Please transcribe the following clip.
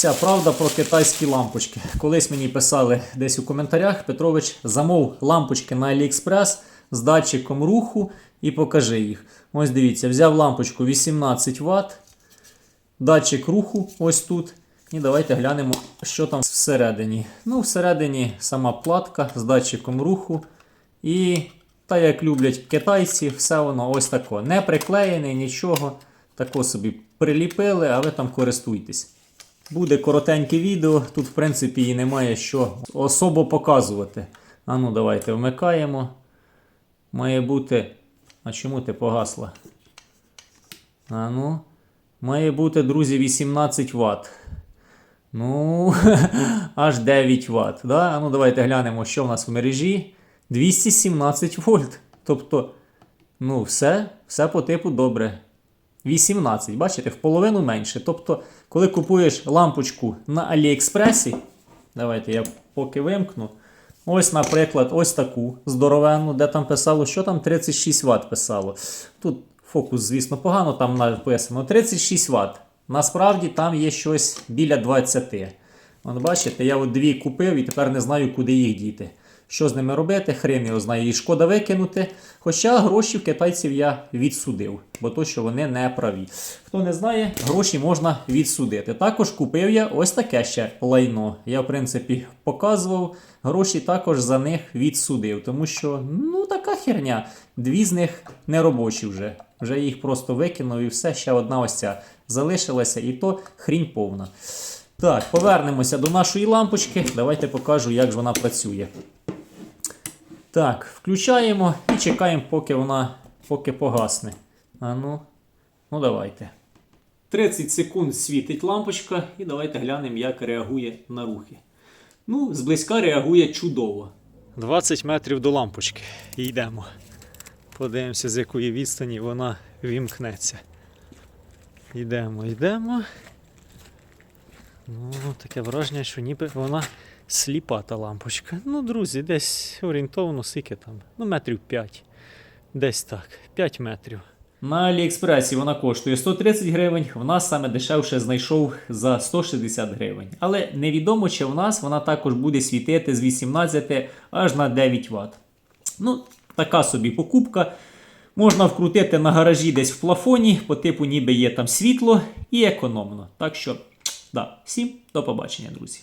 Вся правда про китайські лампочки. Колись мені писали десь у коментарях: Петрович, замов лампочки на AliExpress з датчиком руху і покажи їх. Ось дивіться, взяв лампочку 18 Вт, датчик руху ось тут. І давайте глянемо, що там всередині. Ну, всередині сама платка з датчиком руху. І та як люблять китайці, все воно ось тако. Не приклеєне, нічого. Тако собі приліпили, а ви там користуйтесь. Буде коротеньке відео, тут, в принципі, і немає що особо показувати. А ну, давайте вмикаємо. Має бути. А чому ти погасла? А ну. Має бути, друзі, 18 Вт. Ну, аж 9 Вт. Да? А ну, давайте глянемо, що в нас в мережі. 217 вольт. Тобто, ну, все, все по типу добре. 18, бачите, в половину менше. Тобто, коли купуєш лампочку на Аліекспресі, давайте я поки вимкну. Ось, наприклад, ось таку здоровенну, де там писало, що там 36 Вт писало. Тут фокус, звісно, погано, там написано 36 Вт. Насправді там є щось біля 20. От бачите, я от дві купив і тепер не знаю, куди їх діти. Що з ними робити, хрен його знає, і шкода викинути. Хоча гроші в китайців я відсудив, бо то, що вони не праві. Хто не знає, гроші можна відсудити. Також купив я ось таке ще лайно. Я, в принципі, показував. Гроші також за них відсудив, тому що ну така херня. Дві з них не робочі вже. Вже їх просто викинув і все. Ще одна ось ця залишилася, і то хрінь повна. Так, повернемося до нашої лампочки. Давайте покажу, як ж вона працює. Так, включаємо і чекаємо, поки вона поки погасне. А ну, ну давайте. 30 секунд світить лампочка, і давайте глянемо, як реагує на рухи. Ну, зблизька реагує чудово. 20 метрів до лампочки. Йдемо. Подивимося, з якої відстані вона вімкнеться. Йдемо, йдемо. Ну, таке враження, що ніби вона сліпа та лампочка. Ну, друзі, десь орієнтовно скільки там. Ну, метрів 5. Десь так, 5 метрів. На Аліекспресі вона коштує 130 гривень, в нас саме дешевше знайшов за 160 гривень. Але невідомо, чи в нас вона також буде світити з 18 аж на 9 Вт. Ну, така собі покупка. Можна вкрутити на гаражі десь в плафоні, по типу ніби є там світло і економно. Так що, да, всім до побачення, друзі.